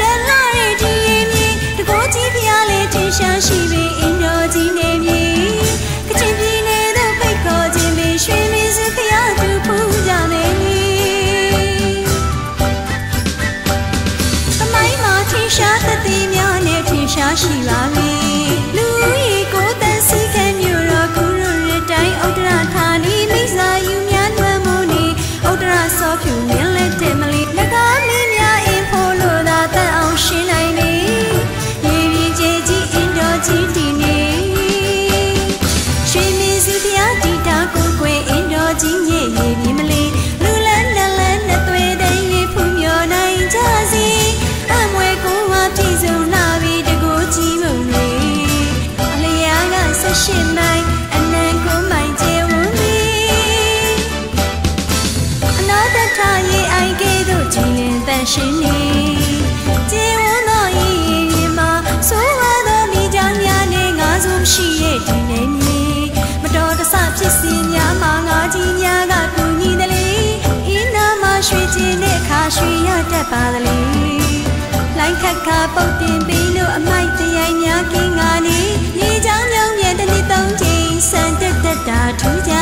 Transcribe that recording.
တက်လာတဲ့ဒီရင်မြေတကိုးကြီးဖျားလေးထင်ရှားရှိပေအင်းတော်ကြီးနေမြေကချင်ပြည်နယ်သို့ဖိတ်ခေါ်ခြင်းပင်ရွှေမင်းစဖျားသူပူကြမယ်မြေသမိုင်းမှာထင်ရှားသတိများနဲ့ထင်ရှားရှိပါမည်လူဦးရေကိုတန်စီကံမြို့တော်ကုရုရတိုင်းဥဒရဌာနီမိစာယူများနှွမ်းမှုနေဥဒရစောဖြူမြင်လက်တဲ့ ရှင်နိုင်နေရေပြင်းကြီးကြီးအင်တော်ကြီးတည်နေရွှေမြင်းစီဖျားတီတာကိုကွယ်အင်တော်ကြီးညည့်ရေပြင်းမလေးလူလန်းလန်းလန်းနဲ့သွေးတိမ်ရေဖူးမြော်နိုင်ကြစီအမွေကိုဟာပြည့်စုံလာပြီတကူကြီးမုံလေးအလျားကဆက်ရှင်နိုင်အနံကိုမိုင်ကျေဝန်းနေအနာတထရေအိုင်ကဲတို့ချင်းလင်းတန်ရှင်နေ ပြတ်ပါသလေလိုင်းခက်ခါပုတ်တင်ပြီးလို့အမိုက်တရိုင်များကင်းငါနေရေချောင်းညောင်းမြန်တစ်နှစ်သုံးချိန်စံတက်တက်တာထူးကြ